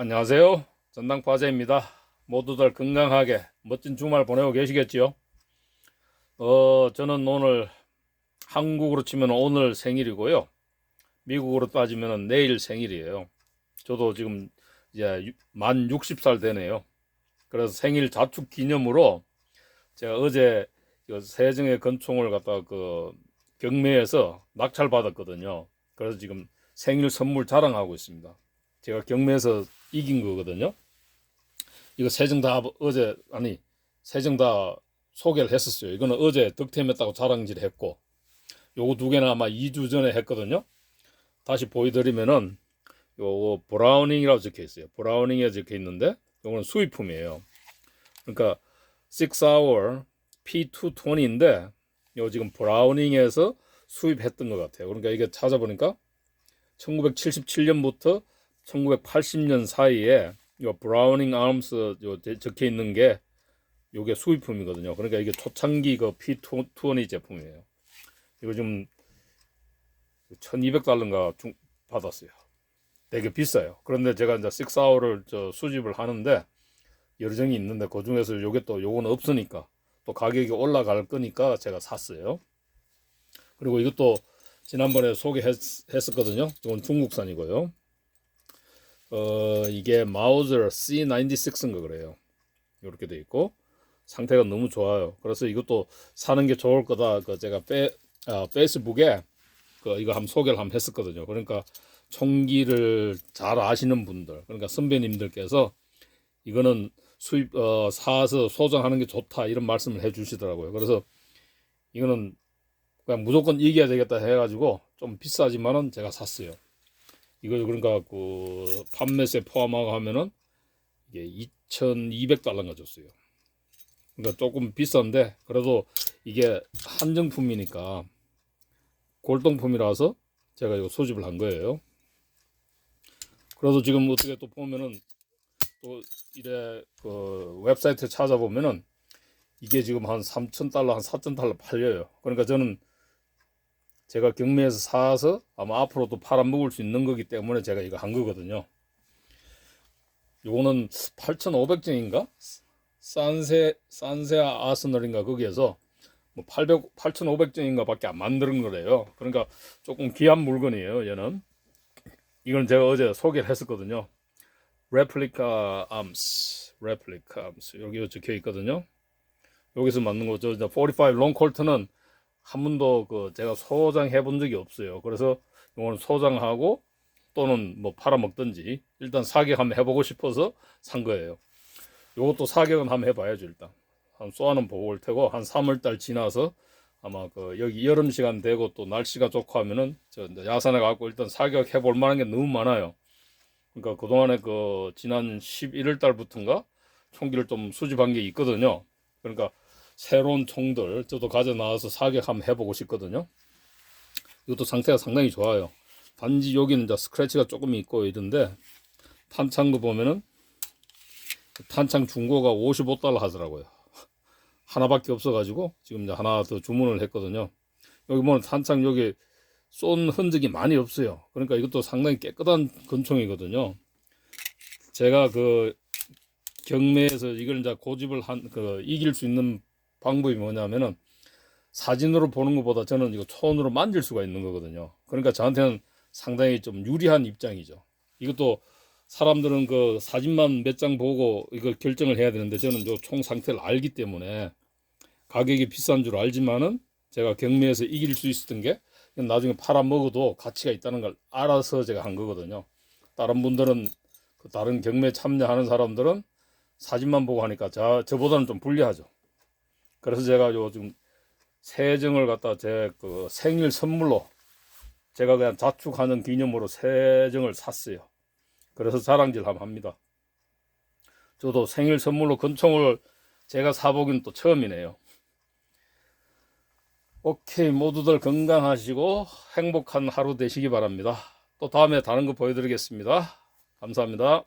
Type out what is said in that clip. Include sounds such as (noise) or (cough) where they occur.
안녕하세요. 전당 파제입니다. 모두들 건강하게 멋진 주말 보내고 계시겠지요? 어, 저는 오늘 한국으로 치면 오늘 생일이고요. 미국으로 따지면 내일 생일이에요. 저도 지금 이제 유- 만 60살 되네요. 그래서 생일 자축 기념으로 제가 어제 그 세정의 건총을 갖다가 그 경매에서 낙찰 받았거든요. 그래서 지금 생일 선물 자랑하고 있습니다. 제가 경매에서 이긴 거거든요. 이거 세정 다 어제 아니 세정 다 소개를 했었어요. 이거는 어제 득템했다고 자랑질 했고 요거 두 개는 아마 2주 전에 했거든요. 다시 보여드리면은 요거 브라우닝이라고 적혀 있어요. 브라우닝에 적혀 있는데 요거는 수입품이에요. 그러니까 6hour P220인데 요 지금 브라우닝에서 수입했던 것 같아요. 그러니까 이게 찾아보니까 1977년부터 1980년 사이에 요 브라우닝 아임스 요 제- 적혀 있는 게 요게 수입품이거든요. 그러니까 이게 초창기 그 P220 제품이에요. 이거 좀 1200달러인가 중 받았어요. 되게 비싸요. 그런데 제가 이제 6hour를 저 수집을 하는데 여러 종이 있는데 그 중에서 요게 또 요거는 없으니까 또 가격이 올라갈 거니까 제가 샀어요. 그리고 이것도 지난번에 소개했었거든요. 이건 중국산이고요. 어, 이게 마우저 C96인가 그래요. 이렇게 돼 있고 상태가 너무 좋아요. 그래서 이것도 사는 게 좋을 거다. 그 제가 페, 아, 페이스북에 그 이거 한번 소개를 한번 했었거든요. 그러니까 총기를 잘 아시는 분들, 그러니까 선배님들께서 이거는 수입 어, 사서 소장하는 게 좋다 이런 말씀을 해주시더라고요. 그래서 이거는 그냥 무조건 이겨야 되겠다 해가지고 좀 비싸지만은 제가 샀어요. 이거 그러니까 그 판매세 포함하고 하면은 이게 2,200달러인가 줬어요. 그러니까 조금 비싼데 그래도 이게 한정품이니까 골동품이라서 제가 이거 소집을 한 거예요. 그래도 지금 어떻게 또 보면은 또 이래 그 웹사이트 찾아보면은 이게 지금 한 3,000달러, 한 4,000달러 팔려요. 그러니까 저는 제가 경매에서 사서 아마 앞으로도 팔아먹을 수 있는 거기 때문에 제가 이거 한 거거든요. 요거는 8,500정인가? 산세, 산세아 아스널인가 거기에서 뭐 800, 8,500정인가 밖에 안 만드는 거래요. 그러니까 조금 귀한 물건이에요, 얘는. 이건 제가 어제 소개를 했었거든요. 레플리카 암스, 레플리카 암스. 여기 적혀 있거든요. 여기서 만든 거죠. 45 롱콜트는 한 번도 그 제가 소장해 본 적이 없어요. 그래서 이거는 소장하고 또는 뭐 팔아먹든지 일단 사격 한번 해보고 싶어서 산 거예요. 요것도 사격은 한번 해봐야죠 일단. 한 쏘아는 보고 올 테고 한 3월달 지나서 아마 그 여기 여름 시간 되고 또 날씨가 좋고 하면은 저 야산에 가고 일단 사격 해볼 만한 게 너무 많아요. 그러니까 그동안에 그 지난 11월 달부터인가 총기를 좀 수집한 게 있거든요. 그러니까 새로운 총들 저도 가져 나와서 사격 한번 해보고 싶거든요. 이것도 상태가 상당히 좋아요. 단지 여기는 이제 스크래치가 조금 있고 이런데 탄창도 보면은 탄창 중고가 55달러 하더라고요. (laughs) 하나밖에 없어가지고 지금 이제 하나 더 주문을 했거든요. 여기 보면 탄창 여기 쏜 흔적이 많이 없어요. 그러니까 이것도 상당히 깨끗한 건총이거든요. 제가 그 경매에서 이걸 이제 고집을 한 그 이길 수 있는 방법이 뭐냐면은 사진으로 보는 것보다 저는 이거 손으로 만질 수가 있는 거거든요. 그러니까 저한테는 상당히 좀 유리한 입장이죠. 이것도 사람들은 그 사진만 몇 장 보고 이걸 결정을 해야 되는데 저는 요총 상태를 알기 때문에 가격이 비싼 줄 알지만은 제가 경매에서 이길 수 있었던 게 나중에 팔아 먹어도 가치가 있다는 걸 알아서 제가 한 거거든요. 다른 분들은 그 다른 경매 참여하는 사람들은 사진만 보고 하니까 저, 저보다는 좀 불리하죠. 그래서 제가 요즘 세정을 갖다 제 그 생일 선물로 제가 그냥 자축하는 기념으로 세정을 샀어요. 그래서 자랑질 한번 합니다. 저도 생일 선물로 건총을 제가 사보긴 또 처음이네요. 오케이, 모두들 건강하시고 행복한 하루 되시기 바랍니다. 또 다음에 다른 거 보여드리겠습니다. 감사합니다.